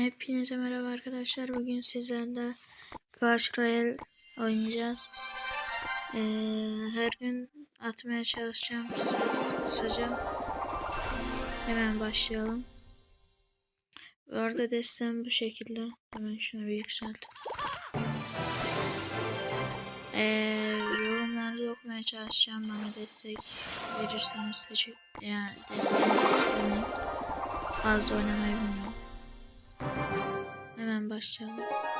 Hepinize merhaba arkadaşlar. Bugün sizlerle Clash Royale oynayacağız. Ee, her gün atmaya çalışacağım. Kısa- Kısaca. Hemen başlayalım. Bu arada destem bu şekilde. Hemen şunu bir yükseltip. Ee, yorumlarda okumaya çalışacağım. Bana destek verirseniz teşekkür yani desteğinizi istemeyin. Fazla oynamayı bilmiyorum. Hemen başlayalım.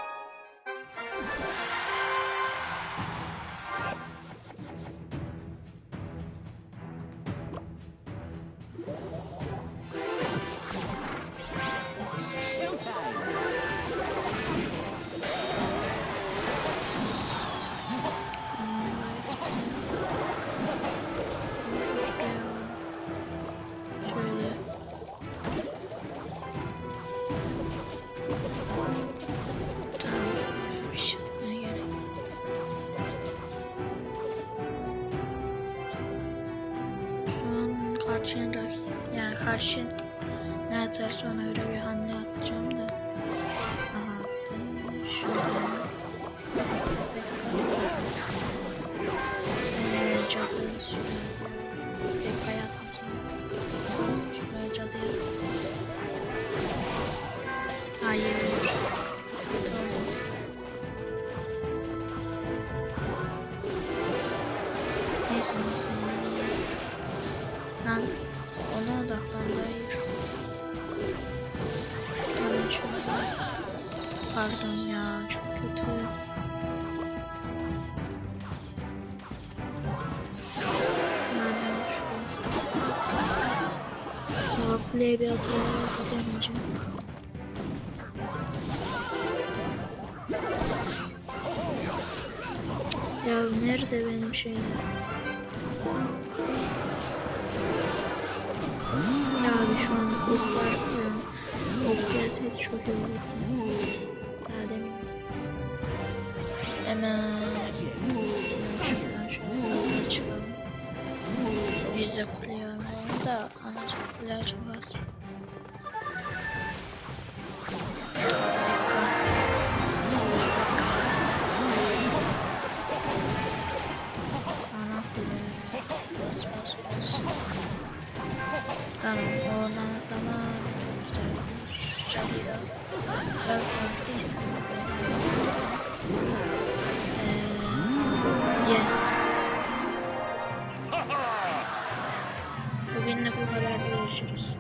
Rak- yani karşı ne atarsa ona göre bir hamle atacağım da. Aha attı. Şöyle. Eee cadı. Pek hayatmasın. Şöyle cadıya. Hayır. Neyse neyse. Lan ona odaklandı hayır. Tamam şöyle. Pardon ya çok kötü. Kuleye bir atıyorum. Gidemeyeceğim. Ya nerede benim şeyler? Çok olurdu. Ya demin. Hemen şuradan şöyle çıkalım. Biz de kuleye da. Bas bas bas. Tamam oradan. Ee, yes. Bugün de bu kadar görüşürüz.